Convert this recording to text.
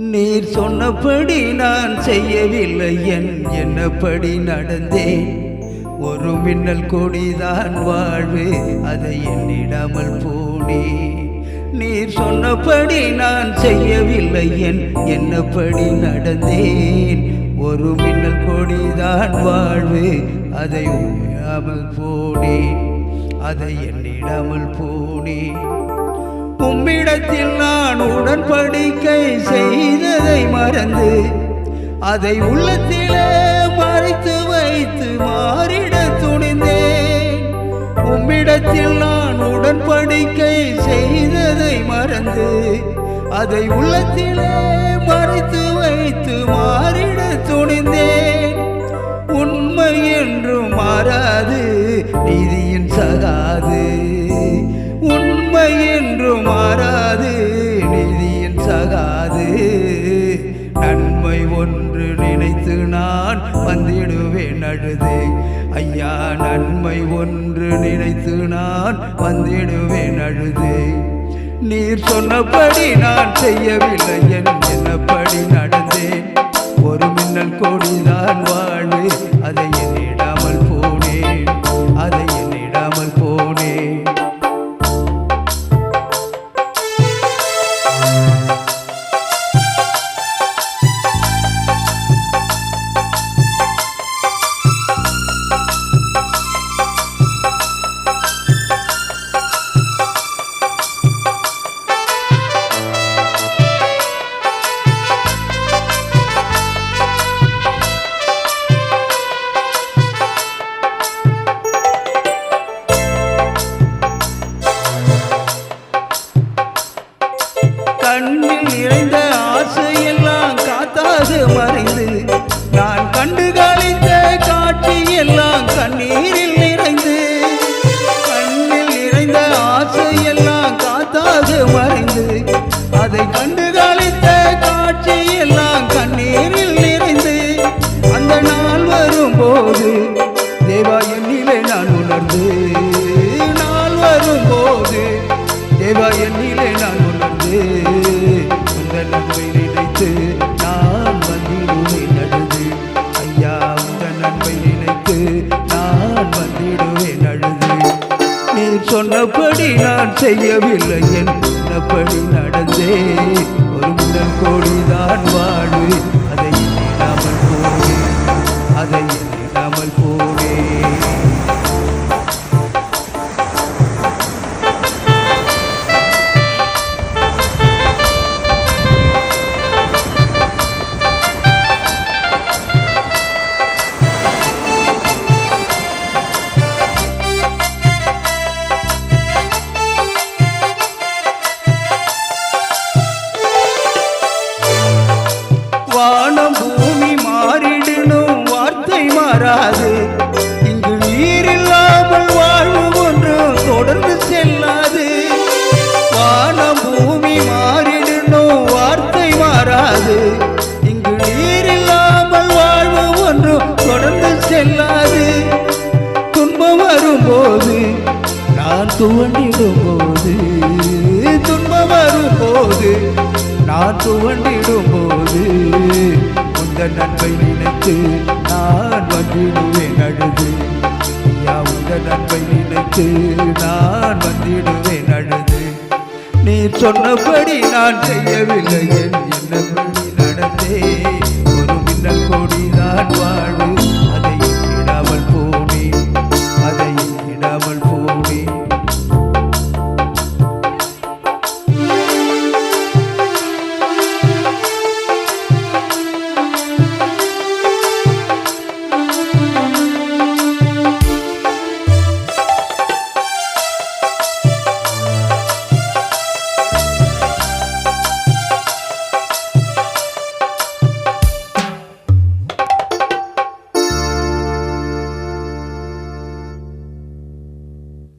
நீர் சொன்னபடி நான் செய்யவில்லை என் என்னப்படி நடந்தேன் ஒரு மின்னல் கொடிதான் வாழ்வு அதை எண்ணிடாமல் போனே. நீர் சொன்னபடி நான் செய்யவில்லை என் என்னப்படி நடந்தேன். ஒரு மின்னல் கொடிதான் வாழ்வு அதை உண்மையாமல் போனேன் அதை எண்ணிடாமல் போனேன் உம்மிடத்தில் நான் உடன்படிக்கை செய்ததை மறந்து அதை உள்ளத்திலே மறைத்து வைத்து மாறிட துணிந்தேன். உம்மிடத்தில் நான் உடன்படிக்கை செய்ததை மறந்து அதை உள்ளத்திலே மறைத்து வைத்து மாறிட துணிந்தேன். நினைத்து நான் வந்திடுவேன் அழுது ஐயா நன்மை ஒன்று நினைத்து நான் வந்திடுவேன் அழுது நீர் சொன்னபடி நான் செய்யவில்லை என் என்னப்படி நடந்தேன். ஒரு மின்னல் கோடிதான் வாழ்வு அதை எண்ணிடாமல் போது தேவா என்னிலே நான் உணர்ந்து. நாள் வரும்போது தேவா என்னிலே நான் உணர்ந்து. உந்த நன்மை நினைத்து நான் வந்திடுவேன் அழுது ஐயா உந்த நன்மை நினைத்து நான் வந்திடுவேன் அழுது நீ சொன்னபடி நான் செய்யவில்லை என் சொன்னபடி நடந்தே. ஒரு முதல் கோடிதான் வாழ்வு இங்கு நீர் இல்லாமல் வாழ்வு ஒன்று தொடர்ந்து செல்லாது. வானம் பூமி மாறிடணும் வார்த்தை மாறாது. இங்கு நீர் இல்லாமல் வாழ்வு ஒன்று தொடர்ந்து செல்லாது. துன்பம் வரும்போது நான் துவண்டிடும் போது துன்பம் வரும்போது நான் துவண்டிடும் போது உங்க நன்மை நினைத்து நான் வந்திடுவேன் அழுது. ஐயா உங்க நன்மை நினைத்து நான் வந்திடுவேன் அழுது. நீ சொன்னபடி நான் செய்யவில்லை என் என்னபடி நடந்தே. ஒரு மின்னல் கோடி தான் வாழ்வு.